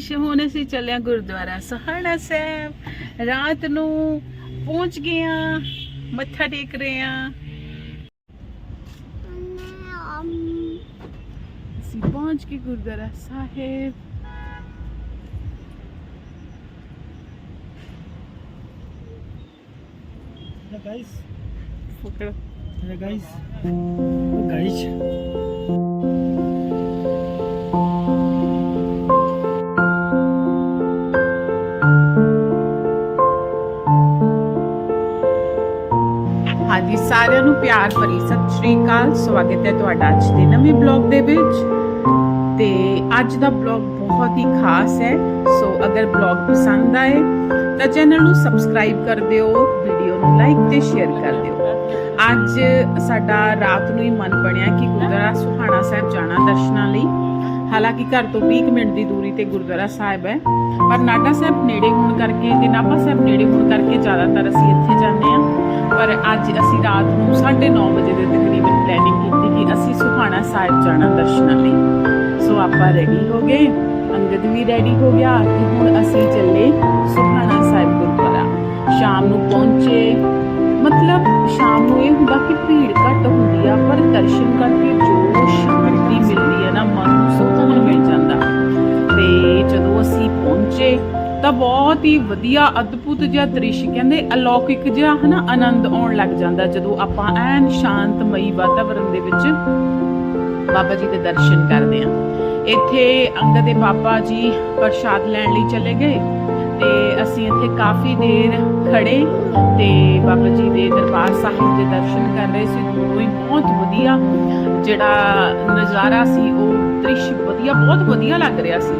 Guys ਹੁਣ ਅਸੀਂ ਚੱਲੇ ਹਾਂ ਗੁਰਦੁਆਰਾ ਸਹਾਣਾ ਸਾਹਿਬ। ਰਾਤ ਨੂੰ ਪਹੁੰਚ ਗਏ ਹਾਂ ਮੱਥਾ ਟੇਕ ਰਹੇ ਹਾਂ ਅਸੀਂ ਪਹੁੰਚ ਗਏ ਗੁਰਦੁਆਰਾ ਸਾਹਿਬ। Hello guys. ਫੁਕੜ। Hello guys. ਸਾਰਿਆਂ ਨੂੰ ਪਿਆਰ ਭਰੀ ਸਤਿ ਸ਼੍ਰੀ ਅਕਾਲ। ਸਵਾਗਤ ਹੈ ਤੁਹਾਡਾ ਅੱਜ ਦੇ ਨਵੇਂ ਬਲੌਗ ਦੇ ਵਿੱਚ। ਤੇ ਅੱਜ ਦਾ ਬਲੌਗ ਬਹੁਤ ਹੀ ਖਾਸ ਹੈ। ਸੋ ਅਗਰ ਬਲੌਗ ਪਸੰਦ ਆਏ, ਤਾਂ ਚੈਨਲ ਨੂੰ ਸਬਸਕ੍ਰਾਈਬ ਕਰ ਦਿਓ, ਵੀਡੀਓ ਨੂੰ ਲਾਈਕ ਤੇ ਸ਼ੇਅਰ ਕਰ ਦਿਓ। ਅੱਜ ਸਾਡਾ ਰਾਤ ਨੂੰ ਹੀ ਮਨ ਬਣਿਆ ਕਿ ਗੁਰਦੁਆਰਾ ਸੁਹਾਣਾ ਸਾਹਿਬ ਜਾਣਾ ਦਰਸ਼ਨਾਂ ਲਈ। ਹਾਲਾਂਕਿ ਘਰ ਤੋਂ 20 ਮਿੰਟ ਦੀ ਦੂਰੀ ਤੇ ਗੁਰਦੁਆਰਾ ਸਾਹਿਬ ਹੈ। ਪਰ ਨਾਡਾ ਸਾਹਿਬ ਨੇੜੇ ਹੋਣ ਕਰਕੇ ਤੇ ਨਾਭਾ ਸਾਹਿਬ ਨੇੜੇ ਹੋਣ ਕਰਕੇ ਜ਼ਿਆਦਾਤਰ ਅਸੀਂ ਇੱਥੇ ਜਾਂਦੇ ਹਾਂ ਪਰ ਅੱਜ ਅਸੀਂ ਰਾਤ ਨੂੰ 9:30 ਵਜੇ ਦੇ ਤਕਰੀਬਨ ਪਲੈਨਿੰਗ ਕੀਤੀ ਕਿ ਅਸੀਂ ਸੁਹਾਣਾ ਸਾਹਿਬ ਜਾਣਾ ਦਰਸ਼ਨਾਂ ਲਈ। ਸੋ ਆਪਾਂ ਰੈਡੀ ਹੋ ਗਏ, ਅੰਗਦ ਵੀ ਰੈਡੀ ਹੋ ਗਿਆ ਤੇ ਹੁਣ ਅਸੀਂ ਚੱਲੇ ਸੁਹਾਣਾ ਸਾਹਿਬ ਗੁਰਦੁਆਰਾ। ਸ਼ਾਮ ਨੂੰ ਪਹੁੰਚੇ, ਮਤਲਬ ਸ਼ਾਮ ਨੂੰ ਇਹ ਹੁੰਦਾ ਕਿ ਭੀੜ ਘੱਟ ਹੁੰਦੀ ਆ, ਪਰ ਦਰਸ਼ਨ ਕਰਕੇ ਤਾਂ ਬਹੁਤ ਹੀ ਵਧੀਆ, ਅਦਭੁਤ ਜਿਹਾ ਦ੍ਰਿਸ਼ ਕਹਿੰਦੇ ਅਲੌਕਿਕ ਜਿਹਾ, ਹਨਾ, ਆਨੰਦ ਆਉਣ ਲੱਗ ਜਾਂਦਾ ਜਦੋਂ ਆਪਾਂ ਐਨ ਸ਼ਾਂਤਮਈ ਵਾਤਾਵਰਣ ਦੇ ਵਿੱਚ ਬਾਬਾ ਜੀ ਦੇ ਦਰਸ਼ਨ ਕਰਦੇ ਹਾਂ। ਇੱਥੇ ਅੰਗਦ ਦੇ ਬਾਬਾ ਜੀ ਪ੍ਰਸ਼ਾਦ ਲੈਣ ਲਈ ਚਲੇ ਗਏ। ਤੇ ਅਸੀਂ ਇੱਥੇ ਕਾਫੀ ਦੇਰ ਖੜੇ ਤੇ ਬਾਬਾ ਜੀ ਦੇ ਦਰਬਾਰ ਸਾਹਿਬ ਦੇ ਦਰਸ਼ਨ ਕਰ ਰਹੇ ਸੀ। ਦੋਨੋਂ ਹੀ ਬਹੁਤ ਵਧੀਆ ਜਿਹੜਾ ਨਜ਼ਾਰਾ ਸੀ, ਉਹ ਦ੍ਰਿਸ਼ ਵਧੀਆ, ਬਹੁਤ ਵਧੀਆ ਲੱਗ ਰਿਹਾ ਸੀ।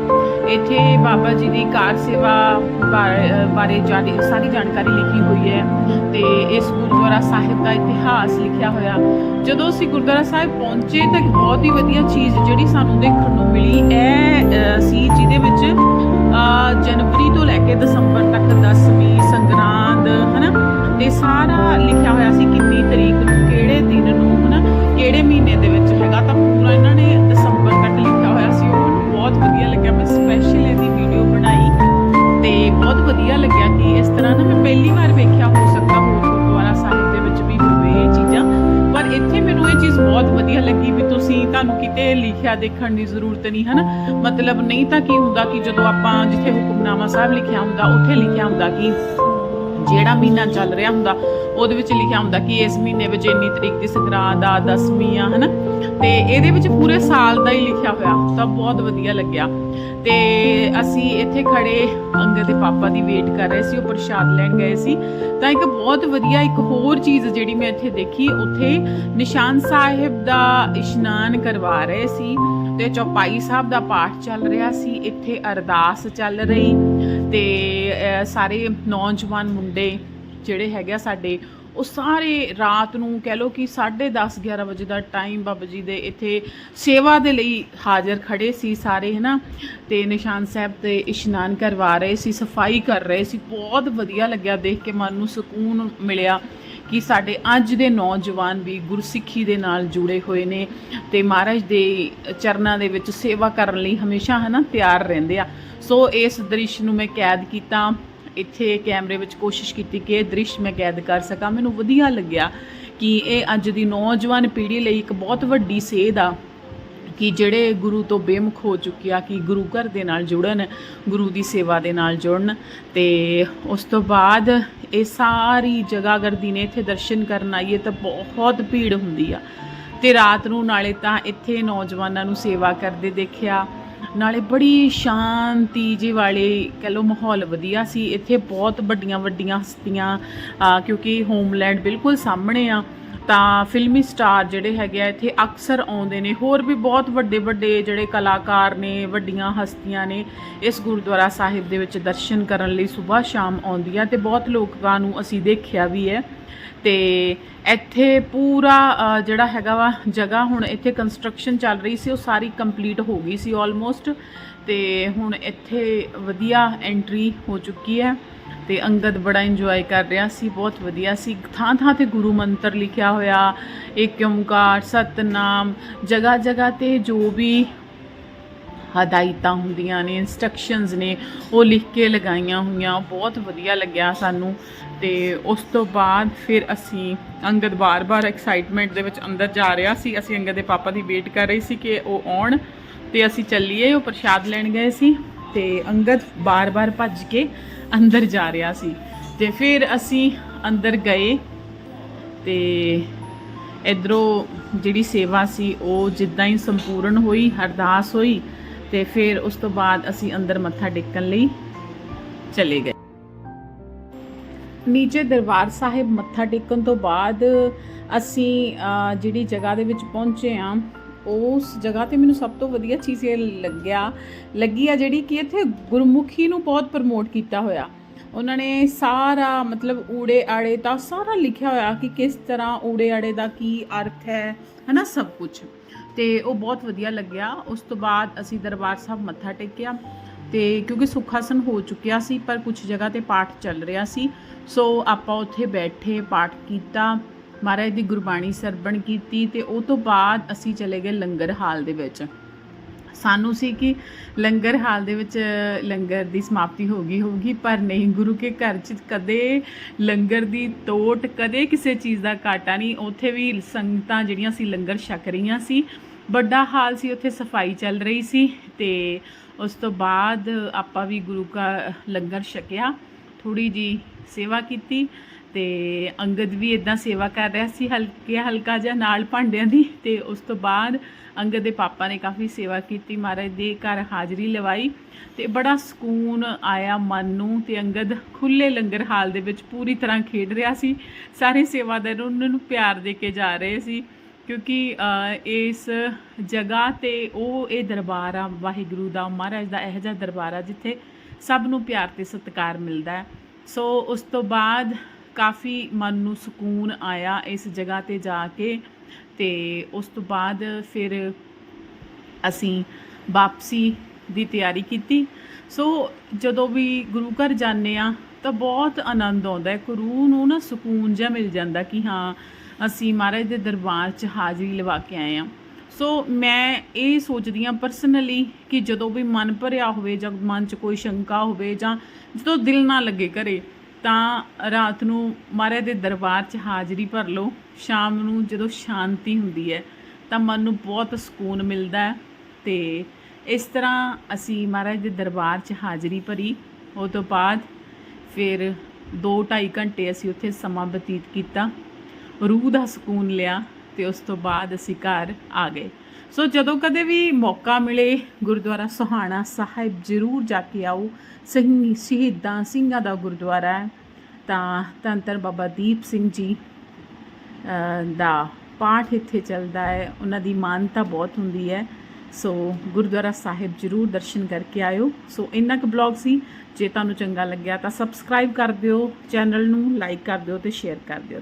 ਇੱਥੇ ਬਾਬਾ ਜੀ ਦੀ ਕਾਰ ਸੇਵਾ ਬਾ- ਬਾਰੇ ਜਾਣੀ, ਸਾਰੀ ਜਾਣਕਾਰੀ ਲਿਖੀ ਹੋਈ ਹੈ ਤੇ ਇਸ ਗੁਰਦੁਆਰਾ ਸਾਹਿਬ ਦਾ ਇਤਿਹਾਸ ਲਿਖਿਆ ਹੋਇਆ। ਜਦੋਂ ਅਸੀਂ ਗੁਰਦੁਆਰਾ ਸਾਹਿਬ ਪਹੁੰਚੇ ਤਾਂ ਬਹੁਤ ਹੀ ਵਧੀਆ ਚੀਜ਼ ਜਿਹੜੀ ਸਾਨੂੰ ਦੇਖਣ ਨੂੰ ਮਿਲੀ, ਇਹ ਸੀ ਜਿਹਦੇ ਵਿੱਚ ਜਨਵਰੀ ਤੋਂ ਲੈ ਕੇ ਦਸੰਬਰ ਤੱਕ ਦਸਵੀਂ ਸੰਗਰਾਂਦ, ਹਨਾ? ਤੇ ਸਾਰਾ ਲਿਖਿਆ ਹੋਇਆ ਸੀ ਕਿੰਨੀ ਤਰੀਕ ਨੂੰ, ਕਿਹੜੇ ਦਿਨ ਨੂੰ, ਹਨਾ? ਕਿਹੜੇ ਮਹੀਨੇ ਦੇ ਵਿੱਚ ਹੈਗਾ? ਤਾਂ ਪੂਰਾ ਇਹਨਾਂ ਨੇ ਦਸੰਬਰ ਤੱਕ ਲਿਖਿਆ ਹੋਇਆ ਸੀ। ਉਹ ਬਹੁਤ ਵਧੀਆ ਲੱਗਿਆ। ਮੈਂ ਸਪੈਸ਼ਲ ਇਹਦੀ ਵੀਡੀਓ ਬਣਾਈ। ਤੇ ਬਹੁਤ ਵਧੀਆ ਲੱਗਿਆ ਕਿ ਇਸ ਤਰ੍ਹਾਂ ਨਾ ਮੈਂ ਪਹਿਲੀ ਵਾਰ ਵੇਖਿਆ, ਹੋ ਤੁਹਾਨੂੰ ਕਿਤੇ ਲਿਖਿਆ ਦੇਖਣ ਦੀ ਜ਼ਰੂਰਤ ਨਹੀਂ, ਹਨਾ? ਮਤਲਬ ਨਹੀਂ ਤਾਂ ਕੀ ਹੁੰਦਾ ਕਿ ਜਦੋਂ ਆਪਾਂ ਜਿੱਥੇ ਹੁਕਮਨਾਮਾ ਸਾਹਿਬ ਲਿਖਿਆ ਹੁੰਦਾ, ਉੱਥੇ ਲਿਖਿਆ ਹੁੰਦਾ ਕਿ? ਜਿਹੜਾ ਮਹੀਨਾ ਚੱਲ ਰਿਹਾ ਹੁੰਦਾ, ਉਹਦੇ ਵਿੱਚ ਲਿਖਿਆ ਹੁੰਦਾ ਕਿ ਇਸ ਮਹੀਨੇ ਵਿੱਚ ਇੰਨੀ ਤਰੀਕ ਦੀ ਸੰਗਰਾਂਦ ਆ, ਦਸਵੀਂ ਆ, ਹਨਾ? ਤੇ ਇਹਦੇ ਵਿੱਚ ਪੂਰੇ ਸਾਲ ਦਾ ਹੀ ਲਿਖਿਆ ਹੋਇਆ, ਤਾਂ ਬਹੁਤ ਵਧੀਆ ਲੱਗਿਆ। ਤੇ ਅਸੀਂ ਇੱਥੇ ਖੜੇ ਅੰਗਦ ਦੇ ਪਾਪਾ ਦੀ ਵੇਟ ਕਰ ਰਹੇ ਸੀ, ਉਹ ਪ੍ਰਸ਼ਾਦ ਲੈਣ ਗਏ ਸੀ। ਤਾਂ ਇੱਕ ਬਹੁਤ ਵਧੀਆ, ਇੱਕ ਹੋਰ ਚੀਜ਼ ਜਿਹੜੀ ਮੈਂ ਇੱਥੇ ਦੇਖੀ, ਉੱਥੇ ਨਿਸ਼ਾਨ ਸਾਹਿਬ ਦਾ ਇਸ਼ਨਾਨ ਕਰਵਾ ਰਹੇ ਸੀ। ਤੇ ਚੌਪਾਈ ਸਾਹਿਬ ਦਾ ਪਾਠ ਚੱਲ ਰਿਹਾ ਸੀ, ਇੱਥੇ ਅਰਦਾਸ ਚੱਲ ਰਹੀ ਤੇ ਸਾਰੇ ਨੌਜਵਾਨ ਮੁੰਡੇ ਜਿਹੜੇ ਹੈਗੇ ਆ ਸਾਡੇ, ਉਹ ਸਾਰੇ ਰਾਤ ਨੂੰ ਕਹਿ ਲੋ ਕਿ 10:30 11 ਵਜੇ ਦਾ ਟਾਈਮ ਬਾਬਾ ਜੀ ਦੇ ਇੱਥੇ ਸੇਵਾ ਦੇ ਲਈ ਹਾਜ਼ਰ ਖੜੇ ਸੀ ਸਾਰੇ, ਹਨਾ? ਤੇ ਨਿਸ਼ਾਨ ਸਾਹਿਬ ਤੇ ਇਸ਼ਨਾਨ ਕਰਵਾ ਰਹੇ ਸੀ, ਸਫ਼ਾਈ ਕਰ ਰਹੇ ਸੀ, ਬਹੁਤ ਵਧੀਆ ਲੱਗਿਆ ਦੇਖ ਕੇ ਮਨ ਨੂੰ ਸਕੂਨ ਮਿਲਿਆ। ਕਿ ਸਾਡੇ ਅੱਜ ਦੇ ਨੌਜਵਾਨ ਵੀ ਗੁਰਸਿੱਖੀ ਦੇ ਨਾਲ ਜੁੜੇ ਹੋਏ ਨੇ ਤੇ ਮਹਾਰਾਜ ਦੇ ਚਰਨਾਂ ਦੇ ਵਿੱਚ ਸੇਵਾ ਕਰਨ ਲਈ ਹਮੇਸ਼ਾ, ਹਨਾ, ਤਿਆਰ ਰਹਿੰਦੇ ਆ। ਸੋ ਇਸ ਦ੍ਰਿਸ਼ ਨੂੰ ਮੈਂ ਕੈਦ ਕੀਤਾ। ਇੱਥੇ ਕੈਮਰੇ ਵਿੱਚ ਕੋਸ਼ਿਸ਼ ਕੀਤੀ ਕਿ ਇਹ ਦ੍ਰਿਸ਼ ਮੈਂ ਕੈਦ ਕਰ ਸਕਾਂ। ਮੈਨੂੰ ਵਧੀਆ ਲੱਗਿਆ ਕਿ ਇਹ ਅੱਜ ਦੀ ਨੌਜਵਾਨ ਪੀੜ੍ਹੀ ਲਈ ਇੱਕ ਬਹੁਤ ਵੱਡੀ ਸੇਧ ਆ। ਕਿ ਜਿਹੜੇ ਗੁਰੂ ਤੋਂ ਬੇਮੁਖ ਹੋ ਚੁੱਕੇ ਆ, ਕਿ ਗੁਰੂ ਘਰ ਦੇ ਨਾਲ ਜੁੜਨ, ਗੁਰੂ ਦੀ ਸੇਵਾ ਦੇ ਨਾਲ ਜੁੜਨ। ਤੇ ਉਸ ਤੋਂ ਬਾਅਦ ਇਹ ਸਾਰੀ ਜਗ੍ਹਾ ਅਗਰ ਦਿਨੇ ਇੱਥੇ ਦਰਸ਼ਨ ਕਰਨ ਆਈਏ ਤਾਂ ਬਹੁਤ ਭੀੜ ਹੁੰਦੀ ਆ। ਤੇ ਰਾਤ ਨੂੰ ਨਾਲੇ ਤਾਂ ਇੱਥੇ ਨੌਜਵਾਨਾਂ ਨੂੰ ਸੇਵਾ ਕਰਦੇ ਦੇਖਿਆ। ਨਾਲੇ ਬੜੀ ਸ਼ਾਂਤੀ ਜਿਹੀ ਵਾਲੇ ਕਹਿ ਲਓ ਮਾਹੌਲ ਵਧੀਆ ਸੀ। ਇੱਥੇ ਬਹੁਤ ਵੱਡੀਆਂ ਵੱਡੀਆਂ ਹਸਤੀਆਂ ਕਿਉਂਕਿ ਹੋਮਲੈਂਡ ਬਿਲਕੁਲ ਸਾਹਮਣੇ ਆ। ਤਾਂ ਫਿਲਮੀ ਸਟਾਰ ਜਿਹੜੇ ਹੈਗੇ ਆ ਇੱਥੇ ਅਕਸਰ ਆਉਂਦੇ ਨੇ। ਹੋਰ ਵੀ ਬਹੁਤ ਵੱਡੇ ਵੱਡੇ ਜਿਹੜੇ ਕਲਾਕਾਰ ਨੇ, ਵੱਡੀਆਂ ਹਸਤੀਆਂ ਨੇ ਇਸ ਗੁਰਦੁਆਰਾ ਸਾਹਿਬ ਦੇ ਵਿੱਚ ਦਰਸ਼ਨ ਕਰਨ ਲਈ ਸਵੇਰ ਸ਼ਾਮ ਆਉਂਦੀਆਂ ਤੇ ਬਹੁਤ ਲੋਕਾਂ ਨੂੰ ਅਸੀਂ ਦੇਖਿਆ ਵੀ ਹੈ। ਤੇ ਇੱਥੇ ਪੂਰਾ ਜਿਹੜਾ ਹੈਗਾ ਵਾ ਜਗ੍ਹਾ ਹੁਣ ਇੱਥੇ ਕੰਸਟਰਕਸ਼ਨ ਚੱਲ ਰਹੀ ਸੀ, ਉਹ ਸਾਰੀ ਕੰਪਲੀਟ ਹੋ ਗਈ ਸੀ ਆਲਮੋਸਟ ਤੇ ਹੁਣ ਇੱਥੇ ਵਧੀਆ ਐਂਟਰੀ ਹੋ ਚੁੱਕੀ ਹੈ। ਤੇ ਅੰਗਦ ਬੜਾ ਇੰਜੋਏ ਕਰ ਰਿਹਾ ਸੀ, ਬਹੁਤ ਵਧੀਆ ਸੀ। ਥਾਂ ਥਾਂ ਤੇ ਗੁਰੂ ਮੰਤਰ ਲਿਖਿਆ ਹੋਇਆ, ਏਕ ਓੰਕਾਰ, ਸਤਨਾਮ, ਜਗ੍ਹਾ ਜਗ੍ਹਾ ਤੇ ਜੋ ਵੀ ਹਦਾਇਤਾਂ ਹੁੰਦੀਆਂ ਨੇ ਇਨਸਟਰਕਸ਼ਨਸ ਨੇ, ਉਹ ਲਿਖ ਕੇ ਲਗਾਈਆਂ ਹੋਈਆਂ, ਬਹੁਤ ਵਧੀਆ ਲੱਗਿਆ ਸਾਨੂੰ। ਤੇ ਉਸ ਤੋਂ ਬਾਅਦ ਫਿਰ ਅਸੀਂ ਅੰਗਦ ਬਾਰ-ਬਾਰ ਐਕਸਾਈਟਮੈਂਟ ਦੇ ਵਿੱਚ ਅੰਦਰ ਜਾ ਰਿਹਾ ਸੀ। ਅਸੀਂ ਅੰਗਦ ਦੇ ਪਾਪਾ ਦੀ ਵੇਟ ਕਰ ਰਹੀ ਸੀ ਕਿ ਉਹ ਆਉਣ ਤੇ ਅਸੀਂ ਚੱਲੀਏ, ਉਹ ਪ੍ਰਸ਼ਾਦ ਲੈਣ ਗਏ ਸੀ। ਤੇ ਅੰਗਦ ਬਾਰ-ਬਾਰ ਭੱਜ ਕੇ ਅੰਦਰ ਜਾ ਰਿਹਾ ਸੀ। ਤੇ ਫਿਰ ਅਸੀਂ ਅੰਦਰ ਗਏ ਤੇ ਇਧਰੋਂ ਜਿਹੜੀ ਸੇਵਾ ਸੀ, ਉਹ ਜਿੱਦਾਂ ਹੀ ਸੰਪੂਰਨ ਹੋਈ, ਅਰਦਾਸ ਹੋਈ ਤੇ ਫਿਰ ਉਸ ਤੋਂ ਬਾਅਦ ਅਸੀਂ ਅੰਦਰ ਮੱਥਾ ਟੇਕਣ ਲਈ ਚਲੇ ਗਏ। ਨੀਚੇ ਦਰਬਾਰ ਸਾਹਿਬ ਮੱਥਾ ਟੇਕਣ ਤੋਂ ਬਾਅਦ ਅਸੀਂ ਜਿਹੜੀ ਜਗ੍ਹਾ ਦੇ ਵਿੱਚ ਪਹੁੰਚੇ ਆ ਉਸ ਜਗ੍ਹਾ ਤੇ ਮੈਨੂੰ ਸਭ ਤੋਂ ਵਧੀਆ ਚੀਜ਼ ਇਹ ਲੱਗਿਆ, ਲੱਗੀ ਆ ਜਿਹੜੀ ਕਿ ਇੱਥੇ ਗੁਰਮੁਖੀ ਨੂੰ ਬਹੁਤ ਪ੍ਰਮੋਟ ਕੀਤਾ ਹੋਇਆ। ਉਹਨਾਂ ਨੇ ਸਾਰਾ ਮਤਲਬ ਊੜੇ ਆੜੇ ਦਾ ਸਾਰਾ ਲਿਖਿਆ ਹੋਇਆ ਕਿ ਕਿਸ ਤਰ੍ਹਾਂ ਊੜੇ ਆੜੇ ਦਾ ਕੀ ਅਰਥ ਹੈ, ਹਨਾ ਸਭ ਕੁਝ ਤੇ ਉਹ ਬਹੁਤ ਵਧੀਆ ਲੱਗਿਆ। ਉਸ ਤੋਂ ਬਾਅਦ ਅਸੀਂ ਦਰਬਾਰ ਸਾਹਿਬ ਮੱਥਾ ਟੇਕਿਆ ਤੇ ਕਿਉਂਕਿ ਸੁਖਾਸਨ ਹੋ ਚੁੱਕਿਆ ਸੀ, ਪਰ ਕੁਝ ਜਗ੍ਹਾ ਤੇ ਪਾਠ ਚੱਲ ਰਿਹਾ ਸੀ। ਸੋ ਆਪਾਂ ਉੱਥੇ ਬੈਠੇ, ਪਾਠ ਕੀਤਾ। ਮਹਾਰਾਜ ਦੀ ਗੁਰਬਾਣੀ ਸਰਵਣ ਕੀਤੀ ਤੇ ਉਹ ਤੋਂ ਬਾਅਦ ਅਸੀਂ ਚਲੇ ਗਏ ਲੰਗਰ ਹਾਲ ਦੇ ਵਿੱਚ। ਸਾਨੂੰ ਸੀ ਕਿ ਲੰਗਰ ਹਾਲ ਦੇ ਵਿੱਚ ਲੰਗਰ ਦੀ ਸਮਾਪਤੀ ਹੋ ਗਈ ਹੋਊਗੀ, ਪਰ ਨਹੀਂ, ਗੁਰੂ ਕੇ ਘਰ 'ਚ ਕਦੇ ਲੰਗਰ ਦੀ ਤੋਟ ਕਦੇ ਕਿਸੇ ਚੀਜ਼ ਦਾ ਘਾਟਾ ਨਹੀਂ। ਉੱਥੇ ਵੀ ਸੰਗਤਾਂ ਜਿਹੜੀਆਂ ਸੀ ਲੰਗਰ ਛਕ ਰਹੀਆਂ ਸੀ। ਵੱਡਾ ਹਾਲ ਸੀ, ਉੱਥੇ ਸਫ਼ਾਈ ਚੱਲ ਰਹੀ ਸੀ ਤੇ ਉਸ ਤੋਂ ਬਾਅਦ ਆਪਾਂ ਵੀ ਗੁਰੂ ਕਾ ਲੰਗਰ ਛਕਿਆ। ਥੋੜੀ ਜੀ ਸੇਵਾ ਕੀਤੀ ਤੇ ਅੰਗਦ ਵੀ ਇਦਾਂ ਸੇਵਾ ਕਰ ਰਿਹਾ ਸੀ, ਹਲਕੇ ਹਲਕਾ ਜਿਹਾ ਨਾਲ ਭਾਂਡਿਆਂ ਦੀ ਤੇ ਉਸ ਤੋਂ ਬਾਅਦ ਅੰਗਦ ਦੇ ਪਾਪਾ ਨੇ ਕਾਫੀ ਸੇਵਾ ਕੀਤੀ, ਮਹਾਰਾਜ ਦੇ ਘਰ ਹਾਜ਼ਰੀ ਲਵਾਈ ਤੇ ਬੜਾ ਸਕੂਨ ਆਇਆ ਮਨ ਨੂੰ ਤੇ ਅੰਗਦ ਖੁੱਲੇ ਲੰਗਰ ਹਾਲ ਦੇ ਵਿੱਚ ਪੂਰੀ ਤਰ੍ਹਾਂ ਖੇਡ ਰਿਹਾ ਸੀ, ਸਾਰੇ ਸੇਵਾਦਾਰ ਉਹਨਾਂ ਨੂੰ ਪਿਆਰ ਦੇ ਕੇ ਜਾ ਰਹੇ ਸੀ ਕਿਉਂਕਿ ਇਸ ਜਗ੍ਹਾ ਤੇ ਉਹ ਇਹ ਦਰਬਾਰ ਆ ਵਾਹਿਗੁਰੂ ਦਾ, ਮਹਾਰਾਜ ਦਾ ਇਹੋ ਜਿਹਾ ਦਰਬਾਰ ਆ ਜਿੱਥੇ ਸਭ ਨੂੰ ਪਿਆਰ ਤੇ ਸਤਿਕਾਰ ਮਿਲਦਾ ਸੋ ਉਸ ਤੋਂ ਬਾਅਦ ਕਾਫੀ ਮਨ ਨੂੰ ਸਕੂਨ ਆਇਆ ਇਸ ਜਗ੍ਹਾ ਤੇ ਜਾ ਕੇ ਤੇ ਉਸ ਤੋਂ ਬਾਅਦ ਫਿਰ ਅਸੀਂ ਵਾਪਸੀ ਦੀ ਤਿਆਰੀ ਕੀਤੀ। ਸੋ ਜਦੋਂ ਵੀ ਗੁਰੂ ਘਰ ਜਾਂਦੇ ਆ ਤਾਂ ਬਹੁਤ ਆਨੰਦ ਆਉਂਦਾ ਹੈ। ਕਿ ਰੂਹ ਨੂੰ ਨਾ ਸਕੂਨ ਜਿਹਾ ਮਿਲ ਜਾਂਦਾ ਕਿ ਹਾਂ, ਅਸੀਂ ਮਹਾਰਾਜ ਦੇ ਦਰਬਾਰ 'ਚ ਹਾਜ਼ਰੀ ਲਵਾ ਕੇ ਆਏ ਆ ਸੋ ਮੈਂ ਇਹ ਸੋਚਦੀ ਹਾਂ ਪਰਸਨਲੀ ਕਿ ਜਦੋਂ ਵੀ ਮਨ ਭਰਿਆ ਹੋਵੇ ਜਾਂ ਮਨ 'ਚ ਕੋਈ ਸ਼ੰਕਾ ਹੋਵੇ ਜਾਂ ਜਦੋਂ ਦਿਲ ਨਾ ਲੱਗੇ ਘਰੇ, ਤਾਂ ਰਾਤ ਨੂੰ ਮਹਾਰਾਜ ਦੇ ਦਰਬਾਰ 'ਚ ਹਾਜ਼ਰੀ ਭਰ ਲਓ। ਸ਼ਾਮ ਨੂੰ ਜਦੋਂ ਸ਼ਾਂਤੀ ਹੁੰਦੀ ਹੈ, ਤਾਂ ਮਨ ਨੂੰ ਬਹੁਤ ਸਕੂਨ ਮਿਲਦਾ ਹੈ ਤੇ ਇਸ ਤਰ੍ਹਾਂ ਅਸੀਂ ਮਹਾਰਾਜ ਦੇ ਦਰਬਾਰ 'ਚ ਹਾਜ਼ਰੀ ਭਰੀ। ਉਹ ਤੋਂ ਬਾਅਦ ਫਿਰ 2-2.5 ਘੰਟੇ ਅਸੀਂ ਉੱਥੇ ਸਮਾਂ ਬਤੀਤ ਕੀਤਾ। ਰੂਹ ਦਾ ਸਕੂਨ ਲਿਆ। ਤੇ ਉਸ ਤੋਂ ਬਾਅਦ ਅਸੀਂ ਘਰ ਆ ਗਏ। ਸੋ ਜਦੋਂ ਕਦੇ ਵੀ ਮੌਕਾ ਮਿਲੇ, ਗੁਰਦੁਆਰਾ ਸੁਹਾਣਾ ਸਾਹਿਬ ਜ਼ਰੂਰ ਜਾ ਕੇ ਆਓ। ਸਿੰਘ ਸ਼ਹੀਦਾਂ ਸਿੰਘਾਂ ਦਾ ਗੁਰਦੁਆਰਾ ਹੈ, ਤਾਂ ਧੰਨ ਬਾਬਾ ਦੀਪ ਸਿੰਘ ਜੀ ਦਾ ਪਾਠ ਇੱਥੇ ਚੱਲਦਾ ਹੈ। ਉਹਨਾਂ ਦੀ ਮਾਨਤਾ ਬਹੁਤ ਹੁੰਦੀ ਹੈ। ਸੋ ਗੁਰਦੁਆਰਾ ਸਾਹਿਬ ਜਰੂਰ ਦਰਸ਼ਨ ਕਰਕੇ ਆਇਓ। ਸੋ ਇੰਨਾ ਕੁ ਬਲੌਗ ਸੀ। ਜੇ ਤੁਹਾਨੂੰ ਚੰਗਾ ਲੱਗਿਆ ਤਾਂ ਸਬਸਕ੍ਰਾਈਬ ਕਰ ਦਿਓ, ਚੈਨਲ ਨੂੰ ਲਾਈਕ ਕਰ ਦਿਓ ਤੇ ਸ਼ੇਅਰ ਕਰ ਦਿਓ।